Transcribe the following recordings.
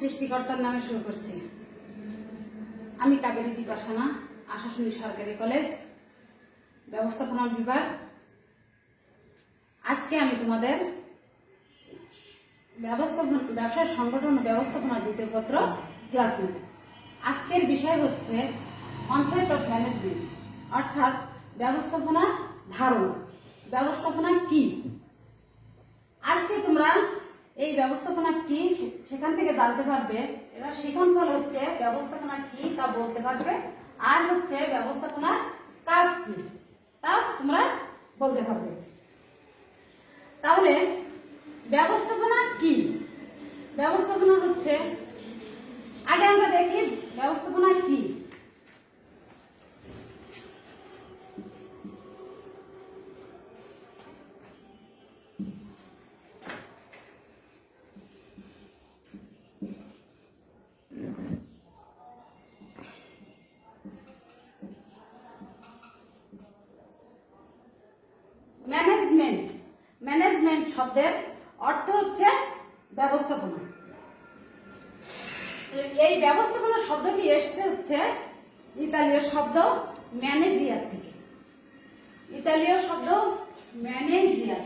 সৃষ্টিকর্তার নামে শুরু করছি। আমি কাবেরী দীপাসানা, আশাশুনি সরকারি কলেজ, ব্যবস্থাপনা বিভাগ। আজকে আমি তোমাদের ব্যবস্থাপনা ব্যবসা সংগঠন ব্যবস্থাপনা দ্বিতীয় পত্র ক্লাস নেব। আজকের বিষয় হচ্ছে কনসেপ্ট অফ ম্যানেজমেন্ট অর্থাৎ ব্যবস্থাপনার ধারণা। ব্যবস্থাপনা কি? আজকে তোমরা এই ব্যবস্থাপনা কি সেখান থেকে জানতে পারবে। এবার শিখন ফল হচ্ছে ব্যবস্থাপনা কি তা বলতে পারবে। আর হচ্ছে ব্যবস্থাপনার কাজ কি তা তোমরা বলতে পারবে। তাহলে ব্যবস্থাপনা কি? ব্যবস্থাপনা হচ্ছে আগে আমরা দেখি ব্যবস্থাপনা কি ম্যানেজমেন্ট ম্যানেজমেন্ট শব্দের অর্থ হচ্ছে ব্যবস্থাপনা। এই ব্যবস্থাপনা শব্দটি এসছে হচ্ছে ইতালীয় শব্দ ম্যানেজিয়ার থেকে। ইতালীয় শব্দ ম্যানেজিয়ার।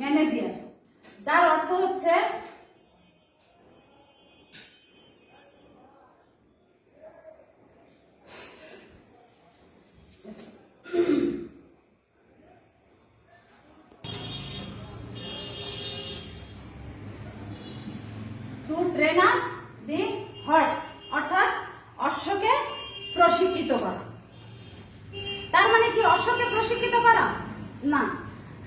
ম্যানেজিয়ার। যার অর্থ হচ্ছে ট্রেন আপ দি হর্স, অর্থাৎ অশ্বকে প্রশিক্ষিত করা। তার মানে কি অশ্বকে প্রশিক্ষিত করা? না,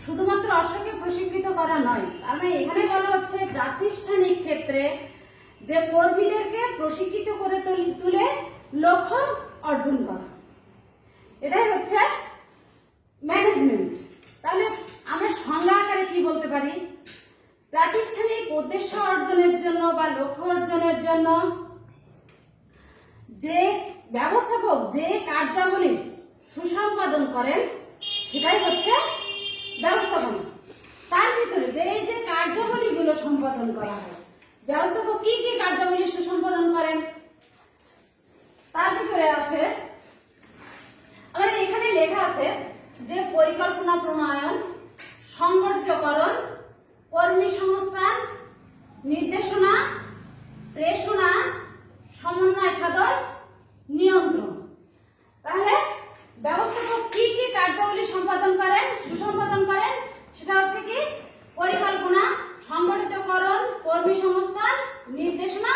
শুধুমাত্র অশ্বকে প্রশিক্ষিত করা নয়। তার মানে এখানে বলা হচ্ছে প্রাতিষ্ঠানিক ক্ষেত্রে যে কর্মীদেরকে প্রশিক্ষিত করে তুল- তুলে লক্ষ্য অর্জন করা। এটাই হচ্ছে ম্যানেজমেন্ট তাহলে আমরা সংজ্ঞা আকারে কি বলতে পারি? প্রাতিষ্ঠানিক উদ্দেশ্য অর্জনের জন্য বা লক্ষ্য অর্জনের জন্য যে ব্যবস্থাপক, যে কার্যাবলী সুসম্পাদন করেন, সেটাই হচ্ছে ব্যবস্থাপনা। তার ভিতরে যে যে কার্যাবলীগুলো সম্পাদন করা হয়, ব্যবস্থাপক কি কি কার্যাবলী সুসম্পাদন করেন? তার ভিতরে আছে, আমাদের এখানে লেখা আছে যে পরিকল্পনা প্রণয়ন, সংগঠিতকরণ কর্মী সংস্থান নির্দেশনা প্রেষণা সমন্বয় সাধন নিয়ন্ত্রণ তাহলে ব্যবস্থাপক কি কি কার্যাবলী সম্পাদন করেন সুসম্পাদন করেন সেটা হচ্ছে কি পরিকল্পনা সংগঠিতকরণ কর্মী সংস্থান নির্দেশনা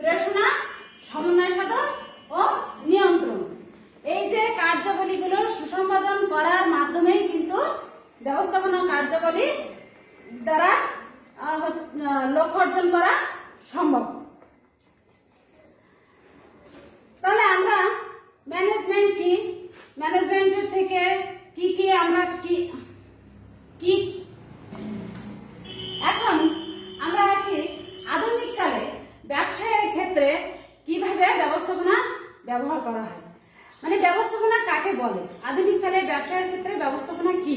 প্রেষণা সমন্বয় সাধন ও নিয়ন্ত্রণ এই যে কার্যাবলীগুলো সুসম্পাদন করার মাধ্যমেই কিন্তু ব্যবস্থাপনা কার্যাবলী দ্বারা আহ, হচ- আহ, লক্ষ্য অর্জন করা সম্ভব তাহলে আমরা ম্যানেজমেন্ট কি ম্যানেজমেন্টের থেকে কি কি আমরা কি কি এখন আমরা আসি আধুনিক কালে ব্যবসায়ের ক্ষেত্রে কীভাবে ব্যবস্থাপনা ব্যবহার করা হয়? মানে ব্যবস্থাপনা কাকে বলে? আধুনিক কালে ব্যবসায়ের ক্ষেত্রে ব্যবস্থাপনা কি?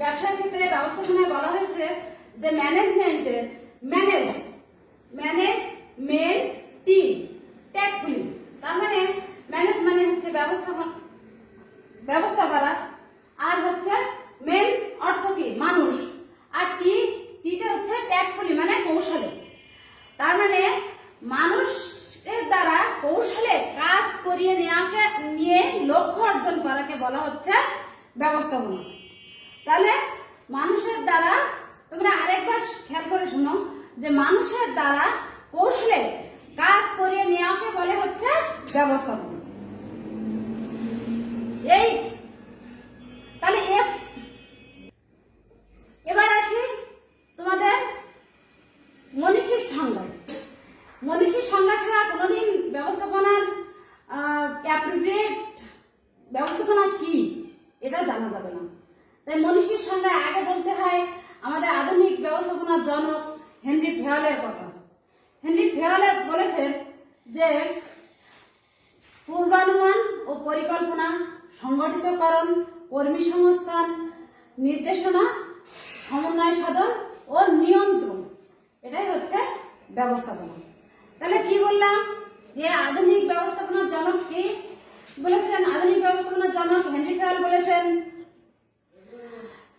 ব্যবসার ক্ষেত্রে ব্যবস্থাপনায় বলা হয়েছে যে ম্যানেজমেন্টের manage manage men team tactfully তার মানে ম্যানেজ মানে হচ্ছে ব্যবস্থাপনা, ব্যবস্থা করা আর হচ্ছে মেন অর্থ কি মানুষ আর টি টিতে হচ্ছে ট্যাকফুলি মানে কৌশলে তার মানে মানুষের দ্বারা কৌশলে কাজ করিয়ে নেওয়াকে নিয়ে লক্ষ্য অর্জন করাকে বলা হচ্ছে ব্যবস্থাপনা তাহলে মানুষের দ্বারা তোমরা আরেকবার খেয়াল করে শোনো যে মানুষের দ্বারা কৌশলে কাজ করিয়ে নেওয়াকে বলে হচ্ছে ব্যবস্থাপনা। এই, তাহলে এবার আসি তোমাদের মনীষীর সংজ্ঞা মনীষীর সংজ্ঞা ছাড়া কোনোদিন ব্যবস্থাপনার অ্যাপ্রোপ্রিয়েট ব্যবস্থাপনা জানা যাবে না। তাই মনীষীর সঙ্গে আগে বলতে হয়, আমাদের আধুনিক ব্যবস্থাপনার জনক হেনরি ফেয়ালের কথা। হেনরি ফেয়াল বলেছেন যে, পূর্বানুমান ও পরিকল্পনা সংগঠিতকরণ কর্মী সংস্থান, নির্দেশনা, সমন্বয় সাধন ও নিয়ন্ত্রণ, এটাই হচ্ছে ব্যবস্থাপনা। তাহলে কি বললাম? যে আধুনিক ব্যবস্থাপনার জনক কি? বলেছেন, আধুনিক ব্যবস্থাপনার জনক হেনরি ফেয়াল বলেছেন,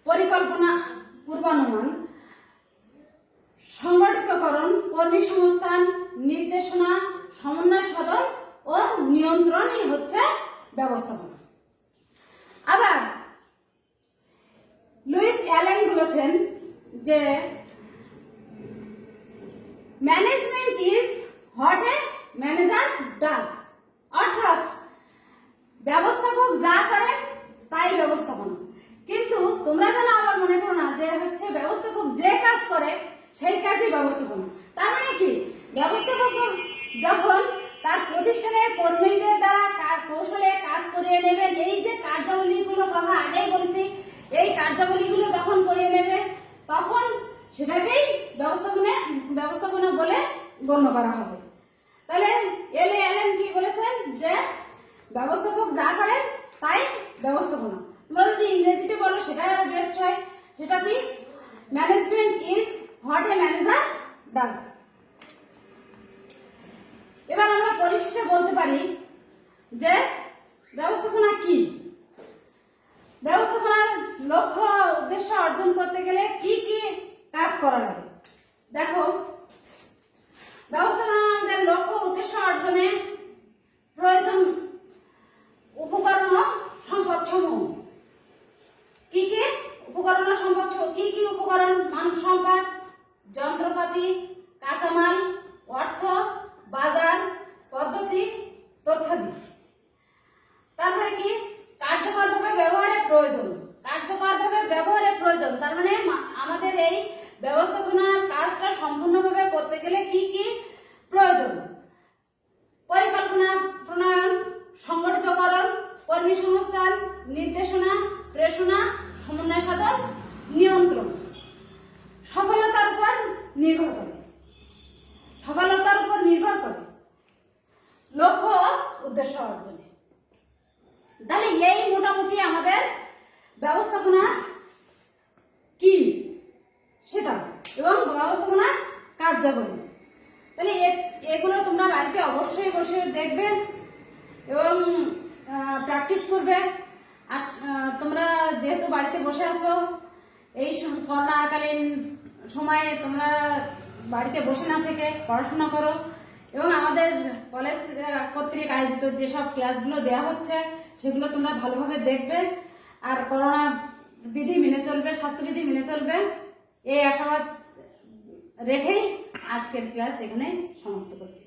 পরিকল্পনা পূর্বানুমান, সংগঠিতকরণ, কর্মী সংস্থান, নির্দেশনা, সমন্বয় সাধন ও নিয়ন্ত্রণই হচ্ছে ব্যবস্থাপনা। আবার, লুইস অ্যালেন বলেছেন যে management is what a manager does অর্থাৎ ব্যবস্থাপক যা করে, তাই ব্যবস্থাপনা। কিন্তু তোমরা যেন আবার মনে করো না যে হচ্ছে ব্যবস্থাপক যে কাজ করে, সেই কাজই ব্যবস্থাপনা। তার মানে কি? ব্যবস্থাপক যখন তার প্রতিষ্ঠানের কর্মীদের দ্বারা কৌশলে কাজ করিয়ে নেবেন, এই যে কার্যাবলীগুলো কথা আগেই বলেছি, এই কার্যাবলীগুলো যখন করিয়ে নেবে তখন সেটাকেই ব্যবস্থাপনা ব্যবস্থাপনা বলে গণ্য করা হবে। তাহলে এলে এলেন কি বলেছেন? যে ব্যবস্থাপক যা করেন, তাই ব্যবস্থাপনা। তোমরা যদি ইংরেজিতে বলো, সেটাই আরও বেস্ট হয়। সেটা কি? Management is what a manager does এবার আমরা পরিশেষে বলতে পারি যে ব্যবস্থাপনা কি? ব্যবস্থাপনার লক্ষ্য উদ্দেশ্য অর্জন করতে গেলে কি কি কাজ করা লাগে? দেখো ব্যবস্থাপনার লক্ষ্য উদ্দেশ্য অর্জনে અસમાન উদ্দেশ্য অর্জনে তাহলে এই মোটামুটি আমাদের ব্যবস্থাপনা কি? সেটা। এবং ব্যবস্থাপনা কার্যাবলী। তাহলে এগুলো তোমরা বাড়িতে অবশ্যই বসে দেখবে এবং প্র্যাকটিস করবে। তোমরা যেহেতু বাড়িতে বসে আছো, এই করোনাকালীন সময়ে তোমরা বাড়িতে বসে না থেকে পড়াশোনা করো। এবং কলেজ কর্তৃক আয়োজিত যেসব ক্লাসগুলো দেওয়া হচ্ছে, সেগুলো তোমরা ভালোভাবে দেখবে। আর করোনা বিধি মেনে চলবে স্বাস্থ্যবিধি মেনে চলবে, এই আশাবাদ রেখেই আজকের ক্লাস এখানে সমাপ্ত করছি।